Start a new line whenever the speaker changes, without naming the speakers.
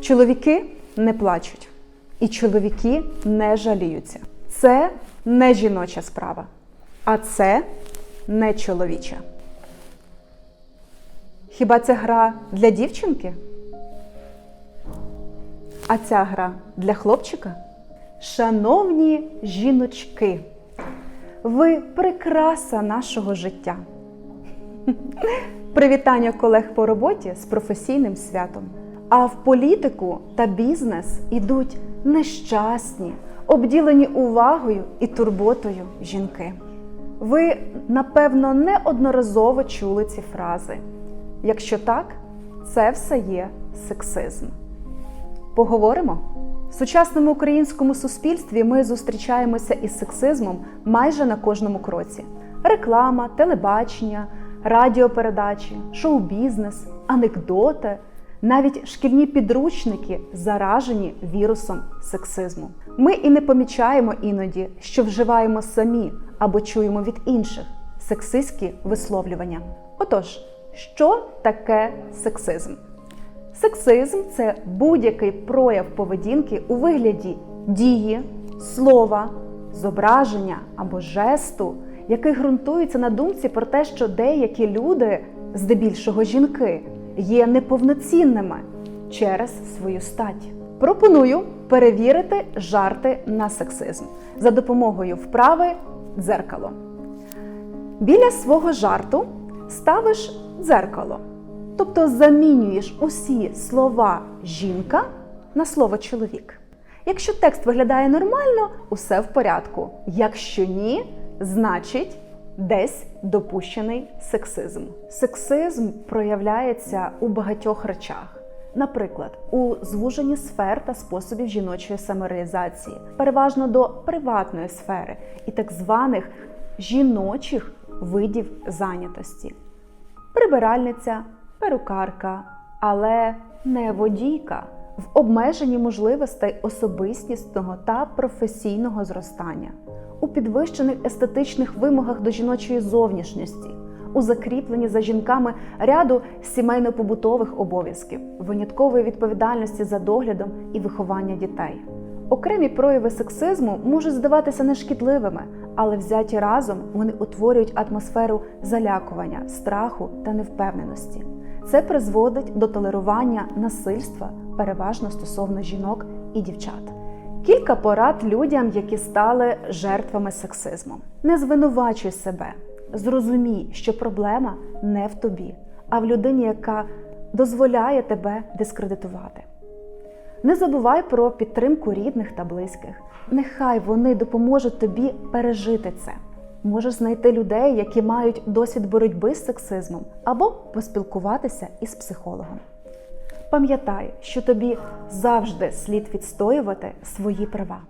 Чоловіки не плачуть, і чоловіки не жаліються. Це не жіноча справа, а це не чоловіча. Хіба це гра для дівчинки? А ця гра для хлопчика? Шановні жіночки, ви прикраса нашого життя. Привітання колег по роботі з професійним святом. А в політику та бізнес ідуть нещасні, обділені увагою і турботою жінки. Ви, напевно, неодноразово чули ці фрази. Якщо так, це все є сексизм. Поговоримо? В сучасному українському суспільстві ми зустрічаємося із сексизмом майже на кожному кроці: реклама, телебачення, радіопередачі, шоу-бізнес, анекдоти, навіть шкільні підручники заражені вірусом сексизму. Ми і не помічаємо іноді, що вживаємо самі або чуємо від інших сексистські висловлювання. Отож, що таке сексизм? Сексизм це будь-який прояв поведінки у вигляді дії, слова, зображення або жесту, який ґрунтується на думці про те, що деякі люди, здебільшого жінки, є неповноцінними через свою стать. Пропоную перевірити жарти на сексизм за допомогою вправи дзеркало. Біля свого жарту ставиш дзеркало. Тобто замінюєш усі слова жінка на слово чоловік. Якщо текст виглядає нормально, усе в порядку. Якщо ні, значить десь допущений сексизм. Сексизм проявляється у багатьох речах. Наприклад, у звуженні сфер та способів жіночої самореалізації, переважно до приватної сфери і так званих жіночих видів зайнятості. Прибиральниця, перукарка, але не водійка в обмеженні можливостей особистісного та професійного зростання, у підвищених естетичних вимогах до жіночої зовнішності, у закріпленні за жінками ряду сімейно-побутових обов'язків, виняткової відповідальності за доглядом і виховання дітей. Окремі прояви сексизму можуть здаватися нешкідливими, але взяті разом вони утворюють атмосферу залякування, страху та невпевненості. Це призводить до толерування насильства, переважно стосовно жінок і дівчат. Кілька порад людям, які стали жертвами сексизму. Не звинувачуй себе, зрозумій, що проблема не в тобі, а в людині, яка дозволяє тебе дискредитувати. Не забувай про підтримку рідних та близьких. Нехай вони допоможуть тобі пережити це. Можеш знайти людей, які мають досвід боротьби з сексизмом, або поспілкуватися із психологом. Пам'ятай, що тобі завжди слід відстоювати свої права.